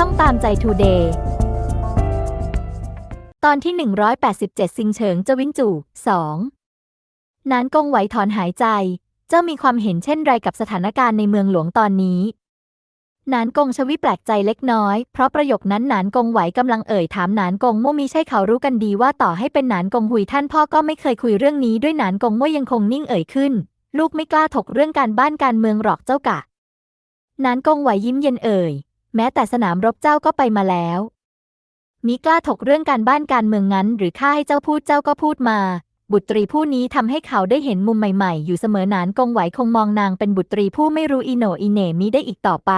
ช่องตามใจทูเดย์ตอนที่ 187 ซิงเฉิงเจาวินจู2นานกงไหวถอนหายใจ เจ้ามีความเห็นเช่นไรกับสถานการณ์ในเมืองหลวงตอนนี้ นานกงชวิแปลกใจเล็กน้อย เพราะประโยคนั้นนานกงไหวกำลังเอ่ยถามนานกงมั่วมีใช่เขารู้กันดีว่าต่อให้เป็นนานกงหุยท่านพ่อก็ไม่เคยคุยเรื่องนี้ด้วยนานกงมั่วยังคงนิ่งเอ่ยขึ้น ลูกไม่กล้าถกเรื่องการบ้านการเมืองหรอกเจ้ากะนานกงไหวยิ้มเย็นเอ่ย แม้แต่สนามรบเจ้าก็ไปมาแล้วมีกล้าถกเรื่องการบ้านการเมืองงั้น หรือข้าให้เจ้าพูดเจ้าก็พูดมา บุตรีผู้นี้ทำให้เขาได้เห็นมุมใหม่ๆ อยู่เสมอหนานกงไหวคงมองนางเป็นบุตรีผู้ไม่รู้อีโนอีเนมีได้อีกต่อไป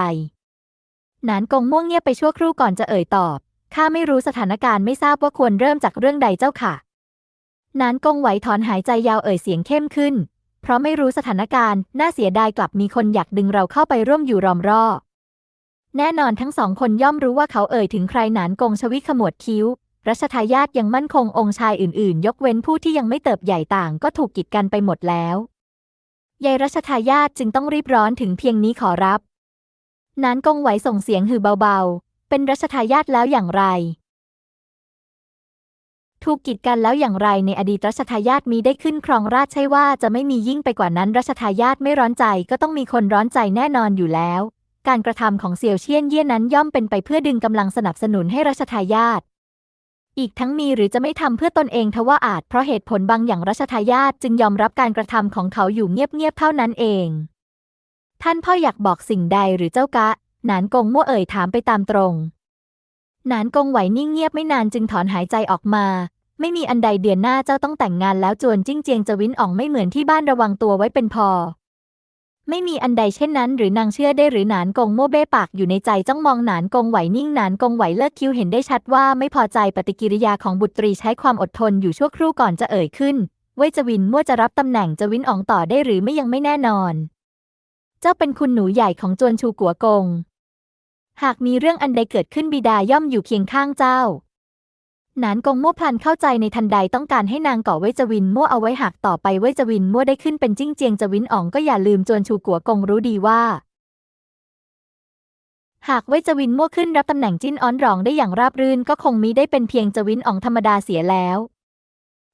หนานกงม่วงเงียบไปชั่วครู่ก่อนจะเอ่ยตอบข้าไม่รู้สถานการณ์ไม่ทราบว่าควรเริ่มจากเรื่องใดเจ้าค่ะหนานกงไหวถอนหายใจยาวเอ่ยเสียงเข้มขึ้น เพราะไม่รู้สถานการณ์ น่าเสียดายกลับมีคนอยากดึงเราเข้าไปร่วมอยู่รอมรอบ แน่นอนทั้งสองคนย่อมรู้ว่าเขาเอ่ยถึงใครหนานกงชวิขมวดคิ้ว รัชทายาทยังมั่นคงองค์ชายอื่นๆ ยกเว้นผู้ที่ยังไม่เติบใหญ่ต่างก็ถูกกีดกันไปหมดแล้ว ยายรัชทายาทจึงต้องรีบร้อนถึงเพียงนี้ขอรับ นานกงไหวส่งเสียงหือเบาๆ เป็นรัชทายาทแล้วอย่างไร ถูกกีดกันแล้วอย่างไรในอดีตรัชทายาทมีได้ขึ้นครองราชใช่ว่าจะไม่มียิ่งไปกว่านั้นรัชทายาทไม่ร้อนใจก็ต้องมีคนร้อนใจแน่นอนอยู่แล้ว การกระทำของเสี่ยวเชียนเยี่ยนั้นย่อมเป็นไปเพื่อดึงกำลังสนับสนุนให้รัชทายาทอีกทั้งมีหรือจะไม่ทำเพื่อตนเองทว่าอาจเพราะเหตุผลบางอย่างรัชทายาทจึงยอมรับการกระทำของเขาอยู่เงียบๆเท่านั้นเอง ท่านพ่ออยากบอกสิ่งใดหรือเจ้ากะ หนานกงมั่วเอ่ยถามไปตามตรง หนานกงไหวนิ่งเงียบไม่นานจึงถอนหายใจออกมา ไม่มีอันใดเดือนหน้าเจ้าต้องแต่งงานแล้วจวนจิ้งเจียงจะวินอ่องไม่เหมือนที่บ้านระวังตัวไว้เป็นพอ ไม่มีอันใดเช่นนั้นหรือนางเชื่อได้หรือหนานกงโมเบ้ปากอยู่ในใจจ้องมองหนานกงไหวนิ่งหนานกงไหวเลิกคิ้วเห็นได้ชัดว่าไม่พอใจปฏิกิริยาของบุตรีใช้ความอดทนอยู่ชั่วครู่ก่อนจะเอ่ยขึ้นเว่ยจวินมั่วจะรับตำแหน่งจวินอ่องต่อได้หรือไม่ยังไม่แน่นอน เจ้าเป็นคุณหนูใหญ่ของจวนชูกัวกง หากมีเรื่องอันใดเกิดขึ้นบิดาย่อมอยู่เคียงข้างเจ้า นานกงมั่วพลันเข้าใจในทันใดต้องการให้นางก่อเวจวินมั่วเอาไว้หากต่อไปเวจวินมั่วได้ขึ้นเป็นจิ้งเจียงจวินอ่องก็อย่าลืมจวนชูกัวกงรู้ดีว่า หากเวจวินมั่วขึ้นรับตำแหน่งจิ้นอ้อนรองได้อย่างราบรื่นก็คงมิได้เป็นเพียงจวินอ่องธรรมดาเสียแล้ว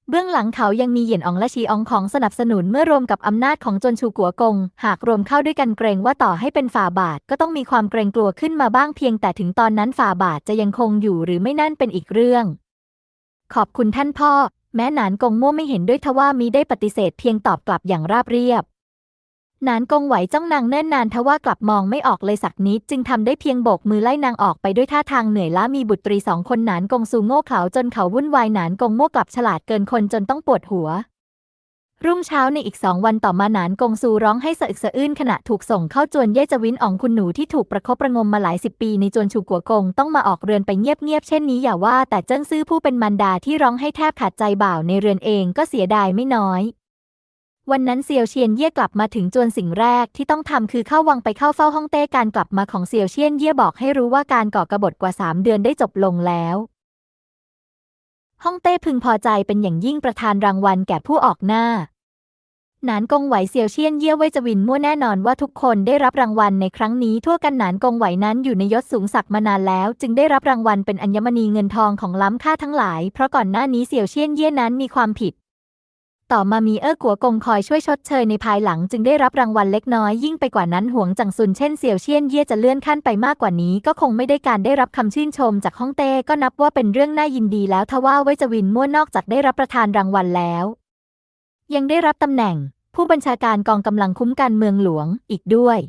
เบื้องหลังเขายังมีเหยียนอ่องและชีอ่องของสนับสนุนเมื่อรวมกับอำนาจของจวนชูกัวกง หากรวมเข้าด้วยกันเกรงว่าต่อให้เป็นฝ่าบาทก็ต้องมีความเกรงกลัวขึ้นมาบ้างเพียงแต่ถึงตอนนั้นฝ่าบาทจะยังคงอยู่หรือไม่นั่นเป็นอีกเรื่อง ขอบคุณท่านพ่อ แม้หนานกงมั่วไม่เห็นด้วยทว่ามีได้ปฏิเสธเพียงตอบกลับอย่างราบเรียบ หนานกงไหวจ้องนางเนิ่นนานทว่ากลับมองไม่ออกเลยสักนิด จึงทำได้เพียงโบกมือไล่นางออกไปด้วยท่าทางเหนื่อยล้ามีบุตรีสองคนหนานกงซูโง่เขาจนเขาวุ่นวายหนานกงมั่วกลับฉลาดเกินคนจนต้องปวดหัว รุ่งเช้าในอีกสองวันต่อมาหนานกงซูร้องให้สะอึกสะอื้นขณะถูกส่งเข้าจวนเย่จวินอ่องคุณหนูที่ถูกประคบประงมมาหลายสิบปีในจวนชูกัวกงต้องมาออกเรือนไปเงียบๆเช่นนี้อย่าว่าแต่เจิ้งซื่อผู้เป็นมารดาที่ร้องให้แทบขาดใจบ่าวในเรือนเองก็เสียดายไม่น้อย วันนั้นเซียวเชียนเย่กลับมาถึงจวนสิ่งแรกที่ต้องทำคือเข้าวังไปเข้าเฝ้าห้องเต้การกลับมาของเซียวเชียนเย่บอกให้รู้ว่าการก่อกบฏกว่าสามเดือนได้จบลงแล้ว ฮ่องเต้พึงพอใจเป็นอย่างยิ่งประธานรางวัลแก่ผู้ออกหน้า หนานกงไหวเซียวเชียนเย่เว่ยจวินมั่วแน่นอนว่าทุกคนได้รับรางวัลในครั้งนี้ทั่วกันหนานกงไหวนั้นอยู่ในยศสูงศักดิ์มานานแล้ว จึงได้รับรางวัลเป็นอัญมณีเงินทองของล้ำค่าทั้งหลาย เพราะก่อนหน้านี้เซียวเชียนเย่นั้นมีความผิด ต่อมามีเอ้อกัวกงคอยช่วยชดเชยในภายหลังจึงได้รับรางวัลเล็กน้อยยิ่งไปกว่านั้นหวงจังซุนเช่นเซียวเชียนเย่จะเลื่อนขั้นไปมากกว่านี้ ก็คงไม่ได้การได้รับคำชื่นชมจากฮ่องเต้ก็นับว่าเป็นเรื่องน่ายินดีแล้วทว่าเว่ยจวินมั่วนอกจากได้รับประทานรางวัลแล้ว ยังได้รับตำแหน่ง ผู้บัญชาการกองกำลังคุ้มกันเมืองหลวงอีกด้วย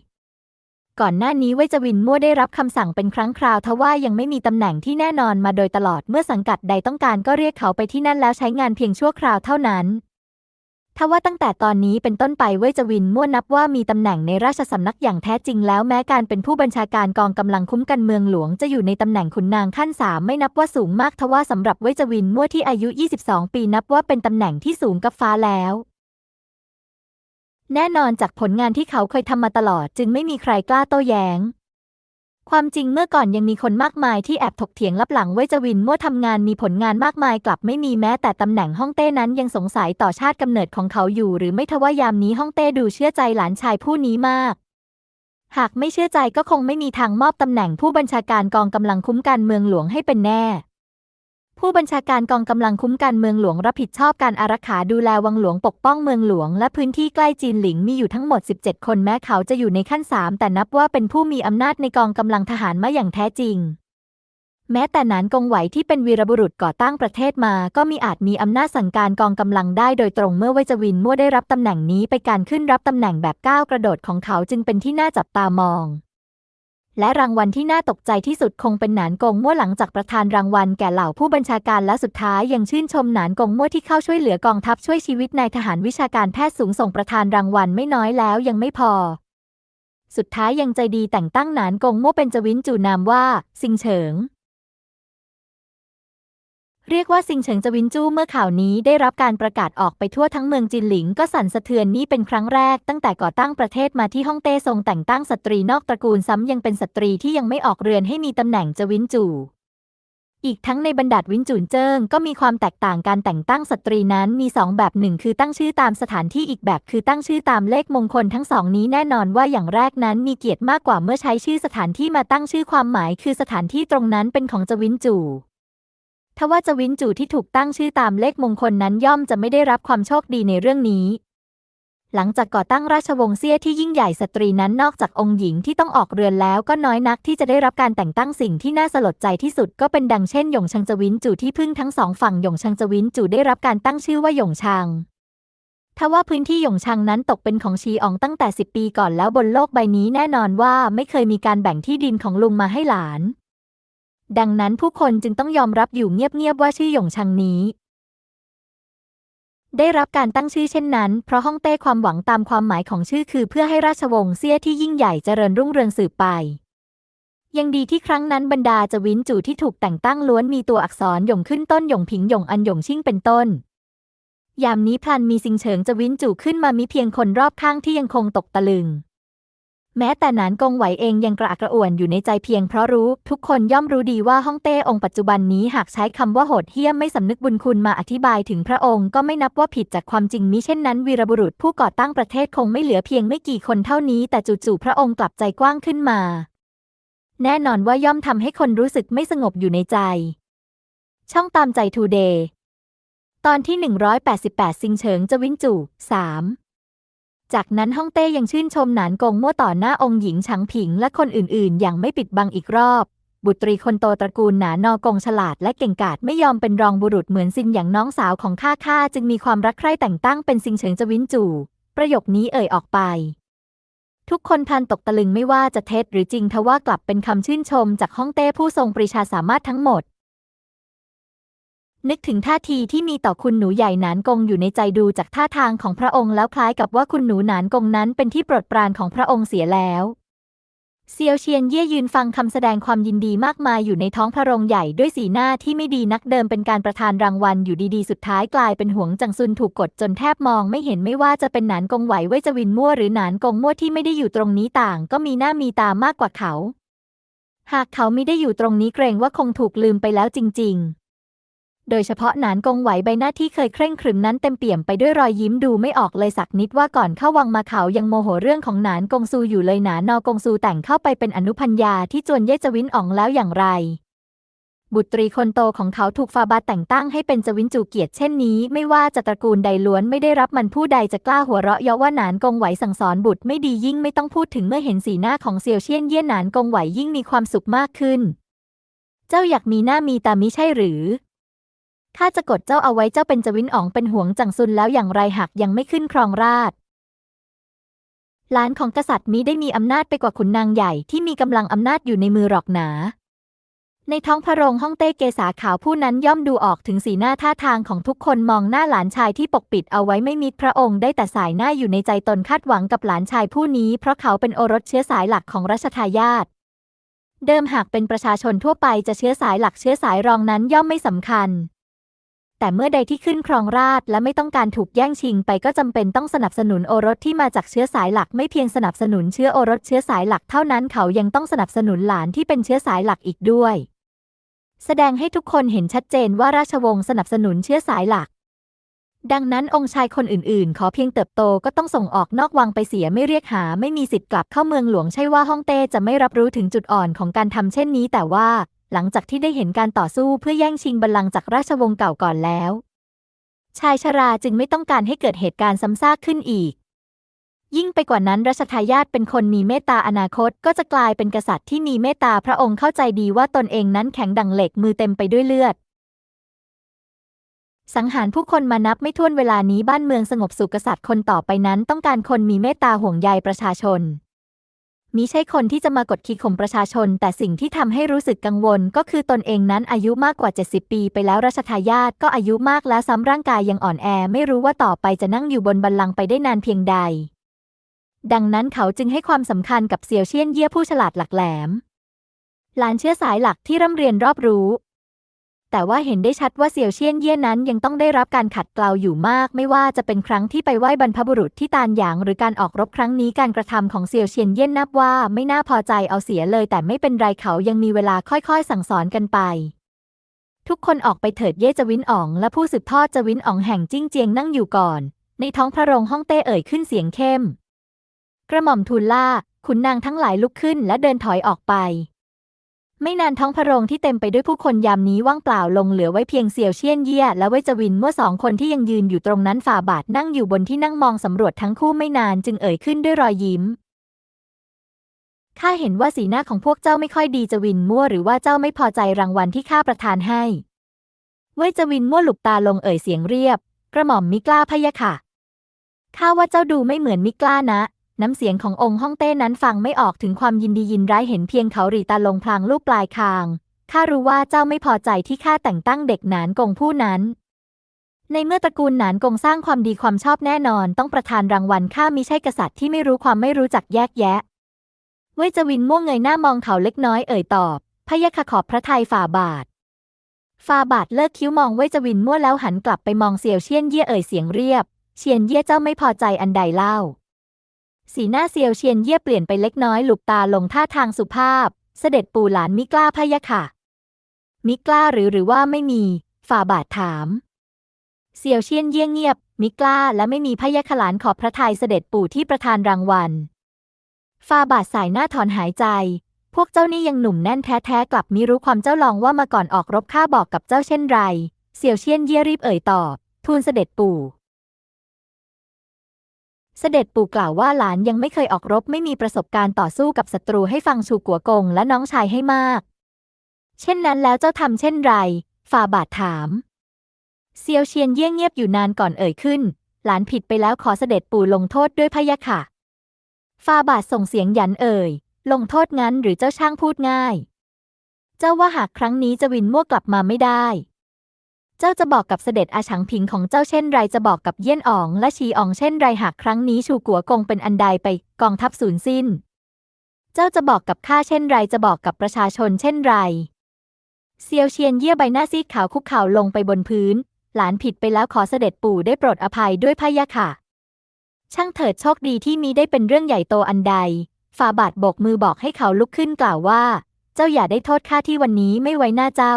ก่อนหน้านี้เว่ยจวินมั่วได้รับคำสั่งเป็นครั้งคราวทว่ายังไม่มีตำแหน่งที่แน่นอนมาโดยตลอดเมื่อสังกัดใดต้องการก็เรียกเขาไปที่นั่นแล้วใช้งานเพียงชั่วคราวเท่านั้น ทว่าตั้งแต่ตอนนี้เป็นต้นไปเว่ยจวินมั่วนับว่ามีตำแหน่งในราชสำนักอย่างแท้จริงแล้วแม้การเป็นผู้บัญชาการกองกำลังคุ้มกันเมืองหลวงจะอยู่ในตำแหน่งขุนนางขั้นสามไม่นับว่าสูงมากทว่าสำหรับเว่ยจวินมั่วที่อายุ 22 ปีนับว่าเป็นตำแหน่งที่สูงกับฟ้าแล้ว แน่นอนจากผลงานที่เขาเคยทำมาตลอด จึงไม่มีใครกล้าโต้แย้ง ความจริงเมื่อก่อนยังมีคนมากมายที่แอบถกเถียงลับหลังไว่ยจวินมั่วทำงานมีผลงานมากมายกลับไม่มีแม้แต่ตำแหน่งฮ่องเต้นั้นยังสงสัยต่อชาติกำเนิดของเขาอยู่ หรือไม่ทว่ายามนี้ฮ่องเต้ดูเชื่อใจหลานชายผู้นี้มาก หากไม่เชื่อใจก็คงไม่มีทางมอบตำแหน่งผู้บัญชาการกองกำลังคุ้มกันเมืองหลวงให้เป็นแน่ ผู้บัญชาการกองกำลังคุ้มกันเมืองหลวงรับผิดชอบการอารักขาดูแลวังหลวงปกป้องเมืองหลวง และพื้นที่ใกล้จีนหลิงมีอยู่ทั้งหมด 17 คนแม้เขาจะอยู่ในขั้น 3 แต่นับว่าเป็นผู้มีอำนาจในกองกำลังทหารมาอย่างแท้จริง แม้แต่นานกงไหวที่เป็นวีรบุรุษก่อตั้งประเทศมา ก็มีอาจมีอำนาจสั่งการกองกำลังได้โดยตรงเมื่อเวจวินมั่วได้รับตำแหน่งนี้ไปการขึ้นรับตำแหน่งแบบก้าวกระโดดของเขาจึงเป็นที่น่าจับตามอง และรางวัลที่น่าตกใจที่สุดคงเป็นหนานกงมั่วหลังจากประธานรางวัลแก่เหล่าผู้บัญชาการและสุดท้ายยังชื่นชมหนานกงมั่วที่เข้าช่วยเหลือกองทัพช่วยชีวิตนายทหารวิชาการแพทย์สูงส่งประธานรางวัลไม่น้อยแล้วยังไม่พอ สุดท้ายยังใจดีแต่งตั้งหนานกงมั่วเป็นจวินจูนามว่า ซิงเฉิง เรียกว่าซิงเฉิงจวินจู้เมื่อข่าวนี้ได้รับการประกาศออกไปทั่วทั้งเมืองจินหลิงก็สั่นสะเทือนนี่เป็นครั้งแรกตั้งแต่ก่อตั้งประเทศมาที่ฮ่องเต้ทรงแต่งตั้งสตรีนอกตระกูลซ้ำยังเป็นสตรีที่ยังไม่ออกเรือนให้มีตำแหน่งจวินจูอีกทั้งในบรรดาวินจูนเจิ้งก็มีความแตกต่างการแต่งตั้งสตรีนั้นมีสองแบบหนึ่งคือตั้งชื่อตามสถานที่อีกแบบคือตั้งชื่อตามเลขมงคลทั้งสองนี้แน่นอนว่าอย่างแรกนั้นมีเกียรติมากกว่าเมื่อใช้ชื่อสถานที่มาตั้งชื่อความหมายคือสถานที่ตรงนั้นเป็นของจวินจู ทว่าจวินจูที่ถูกตั้งชื่อตามเลขมงคลนั้นย่อมจะไม่ได้รับความโชคดีในเรื่องนี้ หลังจากก่อตั้งราชวงศ์เซี่ยที่ยิ่งใหญ่สตรีนั้นนอกจากองค์หญิงที่ต้องออกเรือนแล้วก็น้อยนักที่จะได้รับการแต่งตั้งสิ่งที่น่าสลดใจที่สุดก็เป็นดังเช่นหยงชังจวินจูที่พึ่งทั้งสองฝั่งหยงชังจวินจูได้รับการตั้งชื่อว่าหยงชังทว่าพื้นที่หยงชังนั้นตกเป็นของชีอองตั้งแต่ 10 ปีก่อนแล้วบนโลกใบนี้แน่นอนว่าไม่เคยมีการแบ่งที่ดินของลุงมาให้หลาน ดังนั้นผู้คนจึงต้องยอมรับอยู่เงียบๆว่าชื่อหยงชังนี้ ได้รับการตั้งชื่อเช่นนั้น เพราะฮ่องเต้ความหวังตามความหมายของชื่อคือเพื่อให้ราชวงศ์เซี่ยที่ยิ่งใหญ่เจริญรุ่งเรืองสืบไป ยังดีที่ครั้งนั้นบรรดาจวินจู่ที่ถูกแต่งตั้งล้วนมีตัวอักษรหยงขึ้นต้นหยงผิงหยงอันหยงชิ่งเป็นต้นยามนี้พลันมีสิงเฉิงจวินจู่ขึ้นมามีเพียงคนรอบข้างที่ยังคงตกตะลึง แม้แต่นานกงไหวเองยังกระอักกระอ่วนอยู่ในใจเพียงเพราะรู้ทุกคนย่อมรู้ดีว่าฮ่องเต้องค์ปัจจุบันนี้หากใช้คำว่าโหดเหี้ยมไม่สำนึกบุญคุณมาอธิบายถึงพระองค์ก็ไม่นับว่าผิดจากความจริงมิเช่นนั้นวีรบุรุษผู้ก่อตั้งประเทศคงไม่เหลือเพียงไม่กี่คนเท่านี้ แต่จู่ๆพระองค์กลับใจกว้างขึ้นมา แน่นอนว่าย่อมทำให้คนรู้สึกไม่สงบอยู่ในใจ ช่องตามใจทูเดย์ตอนที่ 188 ซิงเฉิงจะวินจู่3 จากนั้นฮ่องเต้ยังชื่นชมหนานกงมั่วต่อหน้าองค์หญิงฉังผิงและคนอื่นๆ อย่างไม่ปิดบังอีกรอบ บุตรีคนโตตระกูลหนานอกงฉลาดและเก่งกาจไม่ยอมเป็นรองบุรุษเหมือนซินอย่างน้องสาวของข้าข้าจึงมีความรักใคร่แต่งตั้งเป็นซิงเฉิงจวินจู่ ประโยคนี้เอ่ยออกไป ทุกคนพันตกตะลึงไม่ว่าจะเท็จหรือจริงทว่ากลับเป็นคำชื่นชมจากฮ่องเต้ผู้ทรงปรีชาสามารถทั้งหมด นึกถึงท่าทีที่มีต่อคุณหนูใหญ่หนานกงอยู่ในใจดูจากท่าทางของพระองค์แล้วคล้ายกับว่าคุณหนูหนานกงนั้นเป็นที่โปรดปรานของพระองค์เสียแล้วเซียวเชียนเย่ยืนฟังคำแสดงความยินดีมากมายอยู่ในท้องพระโรงใหญ่ด้วยสีหน้าที่ไม่ดีนักเดิมเป็นการประทานรางวัลอยู่ดีๆ สุดท้ายกลายเป็นห่วงจังซุนถูกกดจนแทบมองไม่เห็นไม่ว่าจะเป็นหนานกงไหวเวจวินมั่วหรือหนานกงมั่วที่ไม่ได้อยู่ตรงนี้ต่าง ก็มีหน้ามีตามากกว่าเขา หากเขาไม่ได้อยู่ตรงนี้เกรงว่าคงถูกลืมไปแล้วจริง ๆ โดยเฉพาะหนานกงไหวใบหน้าที่เคยเคร่งครึมนั้นเต็มเปี่ยมไปด้วยรอยยิ้มดูไม่ออกเลยสักนิดว่าก่อนเข้าวังมาเขายังโมโหเรื่องของหนานกงซูอยู่เลยหนานอกงซูแต่งเข้าไปเป็นอนุพัญญาที่จวนเย่จวินอ๋องแล้วอย่างไร บุตรีคนโตของเขาถูกฟาบาแต่งตั้งให้เป็นจวินจูเกียรติเช่นนี้ไม่ว่าจะตระกูลใดล้วนไม่ได้รับมันผู้ใดจะกล้าหัวเราะเยาะว่าหนานกงไหวสั่งสอนบุตรไม่ดียิ่งไม่ต้องพูดถึงเมื่อเห็นสีหน้าของเซียวเชียนเย่หนานกงไหวยิ่งมีความสุขมากขึ้น เจ้าอยากมีหน้ามีตามิใช่หรือ ข้าจะกดเจ้าเอาไว้เจ้าเป็นจวินอ๋องเป็นห่วงจังซุนแล้วอย่างไรหากยังไม่ขึ้นครองราชหลานของกษัตริย์มิได้มีอำนาจไปกว่าขุนนางใหญ่ที่มีกำลังอำนาจอยู่ในมือหรอกหนา ในท้องพระโรงห้องเต้เกษาขาวผู้นั้นย่อมดูออกถึงสีหน้าท่าทางของทุกคนมองหน้าหลานชายที่ปกปิดเอาไว้ไม่มิดพระองค์ได้แต่สายหน้าอยู่ในใจตนคาดหวังกับหลานชายผู้นี้ เพราะเขาเป็นโอรสเชื้อสายหลักของรัชทายาทเดิมหากเป็นประชาชนทั่วไปจะเชื้อสายหลักเชื้อสายรองนั้นย่อมไม่สำคัญ แต่เมื่อใดที่ขึ้นครองราชและไม่ต้องการถูกแย่งชิงไปก็จำเป็นต้องสนับสนุนโอรสที่มาจากเชื้อสายหลักไม่เพียงสนับสนุนเชื้อโอรสเชื้อสายหลักเท่านั้นเขายังต้องสนับสนุนหลานที่เป็นเชื้อสายหลักอีกด้วย แสดงให้ทุกคนเห็นชัดเจนว่าราชวงศ์สนับสนุนเชื้อสายหลัก ดังนั้นองค์ชายคนอื่นๆ ขอเพียงเติบโตก็ต้องส่งออกนอกวังไปเสียไม่เรียกหา ไม่มีสิทธิ์กลับเข้าเมืองหลวงใช่ว่าฮ่องเต้จะไม่รับรู้ถึงจุดอ่อนของการทำเช่นนี้ แต่ว่า หลังจากที่ได้เห็นการต่อสู้เพื่อแย่งชิงบัลลังก์จากราชวงศ์เก่าก่อนแล้ว ชายชราจึงไม่ต้องการให้เกิดเหตุการณ์ซ้ำซากขึ้นอีก ยิ่งไปกว่านั้นรัชทายาทเป็นคนมีเมตตาอนาคตก็จะกลายเป็นกษัตริย์ที่มีเมตตาพระองค์เข้าใจดีว่าตนเองนั้นแข็งดังเหล็กมือเต็มไปด้วยเลือด สังหารผู้คนมานับไม่ถ้วนเวลานี้บ้านเมืองสงบสุขกษัตริย์คนต่อไปนั้น ต้องการคนมีเมตตาห่วงใยประชาชน มิใช่คนที่จะมากดขี่ข่มประชาชน แต่สิ่งที่ทำให้รู้สึกกังวล ก็คือตนเองนั้นอายุมากกว่า 70 ปีไปแล้วรัชทายาทก็อายุมากแล้วซ้ำร่างกายยังอ่อนแอ ไม่รู้ว่าต่อไปจะนั่งอยู่บนบัลลังก์ไปได้นานเพียงใด ดังนั้นเขาจึงให้ความสำคัญกับเซียวเชียนเย่ยผู้ฉลาดหลักแหลมหลานเชื้อสายหลักที่ร่ำเรียนรอบรู้ แต่ว่าเห็นได้ชัดว่าเซียวเชียนเย่ยนั้นยังต้องได้รับการขัดเกลาอยู่มาก ไม่ว่าจะเป็นครั้งที่ไปไหว้บรรพบุรุษที่ตานหยาง หรือการออกรบครั้งนี้การกระทำของเซียวเชียนเย่ยนับว่าไม่น่าพอใจเอาเสียเลย แต่ไม่เป็นไรเขายังมีเวลาค่อยๆ สั่งสอนกันไป ทุกคนออกไปเถิดเย่จวินอ๋อง และผู้สืบทอดจวินอ๋องแห่งจิ้งเจียงนั่งอยู่ก่อน ในท้องพระโรงห้องเต้เอ่ยขึ้นเสียงเข้ม กระหม่อมทูลล่าขุนนางทั้งหลายลุกขึ้นและเดินถอยออกไป ไม่นานท้องพระโรงที่เต็มไปด้วยผู้คนยามนี้ว่างเปล่าลงเหลือไว้เพียงเสี่ยวเชียนเยี่ยและเว่ยจวินเมื่อสองคนที่ยังยืนอยู่ตรงนั้นฝ่าบาทนั่งอยู่บนที่นั่งมองสำรวจทั้งคู่ไม่นานจึงเอ่ยขึ้นด้วยรอยยิ้มข้าเห็นว่าสีหน้าของพวกเจ้าไม่ค่อยดีจวินมั่วหรือว่าเจ้าไม่พอใจรางวัลที่ข้าประทานให้ เว่ยจวินมั่วหลุบตาลงเอ่ยเสียงเรียบ กระหม่อมมิกล้าพะยะค่ะข้าว่าเจ้าดูไม่เหมือนมิกล้านะ น้ำเสียงขององค์ฮ่องเต้นั้นฟังไม่ออกถึงความยินดียินร้ายเห็นเพียงเขาหรีตาลงพลางลูกปลายคาง ข้ารู้ว่าเจ้าไม่พอใจที่ข้าแต่งตั้งเด็กหนานกงผู้นั้น ในเมื่อตระกูลหนานกงสร้างความดีความชอบแน่นอน ต้องประทานรางวัลข้ามิใช่กษัตริย์ที่ไม่รู้ความไม่รู้จักแยกแยะ เว่ยจวินม่วงเงยหน้ามองเขาเล็กน้อยเอ่ยตอบ พยะค่ะขอบพระทัยฝ่าบาทฝ่าบาทเลิกคิ้วมองเว่ยจวินมั่วแล้วหันกลับไปมองเสี่ยวเชียนเย่เอ่ยเสียงเรียบ เชียนเย่เจ้าไม่พอใจอันใดเล่า สีหน้าเซียวเชียนเย่เปลี่ยนไปเล็กน้อยหลุบตาลงท่าทางสุภาพ เสด็จปู่หลานมิกล้าพะยะค่ะ มิกล้าหรือหรือว่าไม่มี ฝ่าบาทถาม เซียวเชียนเยี่ยงเงียบ มิกล้าและไม่มีพะยะขลานขอบพระทัยเสด็จปู่ที่ประทานรางวัล ฝ่าบาทสายหน้าถอนหายใจ พวกเจ้านี่ยังหนุ่มแน่นแท้ๆกลับมิรู้ความเจ้าลองว่ามาก่อนออกรบข้าบอกกับเจ้าเช่นไรเสี่ยวเชียนเยี่ยรีบเอ่ยตอบ ทูลเสด็จปู่ เสด็จปู่กล่าวว่าหลานยังไม่เคยออกรบไม่มีประสบการณ์ต่อสู้กับศัตรูให้ฟังชูกัวกงและน้องชายให้มาก เช่นนั้นแล้วเจ้าทำเช่นไรฝ่าบาทถามเซียวเชียนเยี่ยงเงียบอยู่นานก่อนเอ่ยขึ้น หลานผิดไปแล้วขอเสด็จปู่ลงโทษด้วยพะยะค่ะฝ่าบาทส่งเสียงหยันเอ่ย ลงโทษงั้นหรือเจ้าช่างพูดง่าย เจ้าว่าหากครั้งนี้จะวินมั่วกลับมาไม่ได้ เจ้าจะบอกกับเสด็จอาฉังผิงของเจ้าเช่นไรจะบอกกับเยี่ยนอ๋องและชีอ๋องเช่นไรหากครั้งนี้ชูกัวกงเป็นอันใดไปกองทัพสูญสิ้น เจ้าจะบอกกับข้าเช่นไรจะบอกกับประชาชนเช่นไรเซียวเชียนเยี่ยใบหน้าซีดขาวคุกเข่าลงไปบนพื้น หลานผิดไปแล้วขอเสด็จปู่ได้โปรดอภัยด้วยพะยะค่ะ ช่างเถิดโชคดีที่มีได้เป็นเรื่องใหญ่โตอันใดฝ่าบาทโบกมือบอกให้เขาลุกขึ้นกล่าวว่า เจ้าอย่าได้โทษข้าที่วันนี้ไม่ไว้หน้าเจ้า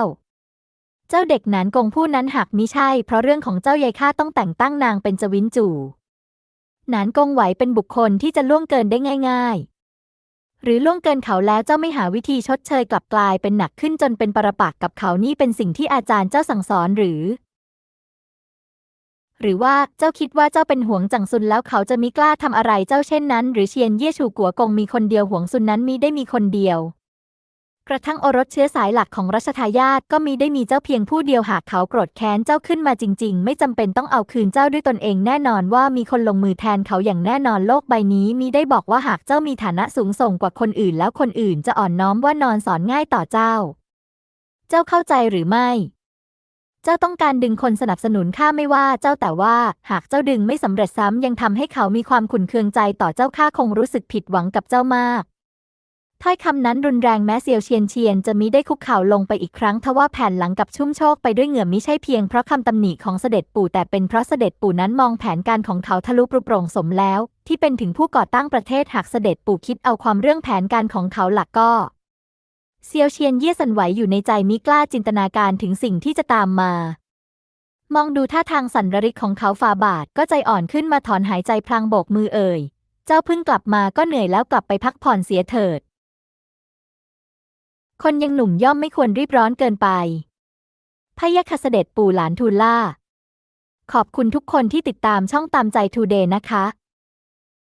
เจ้าเด็กหนานกงผู้นั้นหากมิใช่เพราะเรื่องของเจ้ายายข้าต้องแต่งตั้งนางเป็นจวินจู่หนานกงไหวเป็นบุคคลที่จะล่วงเกินได้ง่าย ๆ หรือล่วงเกินเขาแล้วเจ้าไม่หาวิธีชดเชยกลับกลายเป็นหนักขึ้นจนเป็นปรปักษ์กับเขานี่เป็นสิ่งที่อาจารย์เจ้าสั่งสอนหรือ หรือว่าเจ้าคิดว่าเจ้าเป็นห่วงจังซุนแล้วเขาจะมิกล้าทำอะไรเจ้าเช่นนั้น หรือเชียนเย่ชูกัวกงมีคนเดียวห่วงซุนนั้นมีได้มีคนเดียว กระทั่งโอรสเชื้อสายหลักของรัชทายาทก็มีได้มีเจ้าเพียงผู้เดียวหากเขาโกรธแค้นเจ้าขึ้นมาจริง ๆ ไม่จำเป็นต้องเอาคืนเจ้าด้วยตนเองแน่นอนว่ามีคนลงมือแทนเขาอย่างแน่นอนโลกใบนี้มีได้บอกว่าหากเจ้ามีฐานะสูงส่งกว่าคนอื่น แล้วคนอื่นจะอ่อนน้อมว่านอนสอนง่ายต่อเจ้า เจ้าเข้าใจหรือไม่เจ้าต้องการดึงคนสนับสนุนข้าไม่ว่าเจ้าแต่ว่าหากเจ้าดึงไม่สำเร็จซ้ำยังทำให้เขามีความขุ่นเคืองใจต่อเจ้าข้าคงรู้สึกผิดหวังกับเจ้ามาก ถ้อยคำนั้นรุนแรงแม้เซียวเชียนเชียนจะมิได้คุกเข่าลงไปอีกครั้งทว่าแผ่นหลังกับชุ่มโชกไปด้วยเหงื่อมิใช่เพียงเพราะคำตำหนิของเสด็จปู่แต่เป็นเพราะเสด็จปู่นั้นมองแผนการของเขาทะลุปรุโปร่งสมแล้ว ที่เป็นถึงผู้ก่อตั้งประเทศหากเสด็จปู่คิดเอาความเรื่องแผนการของเขาหลักก็เซียวเชียนเยี่ยสันไหวอยู่ในใจมิกล้าจินตนาการถึงสิ่งที่จะตามมา มองดูท่าทางสันระริกของเขาฝ่าบาทก็ใจอ่อนขึ้นมาถอนหายใจพลางโบกมือเอ่ย เจ้าเพิ่งกลับมาก็เหนื่อยแล้วกลับไปพักผ่อนเสียเถิด คนยังหนุ่มย่อมไม่ควรรีบร้อนเกินไปพะยะค่ะเสด็จปู่หลานทูลล่า ขอบคุณทุกคนที่ติดตามช่องตามใจทูเดย์นะคะ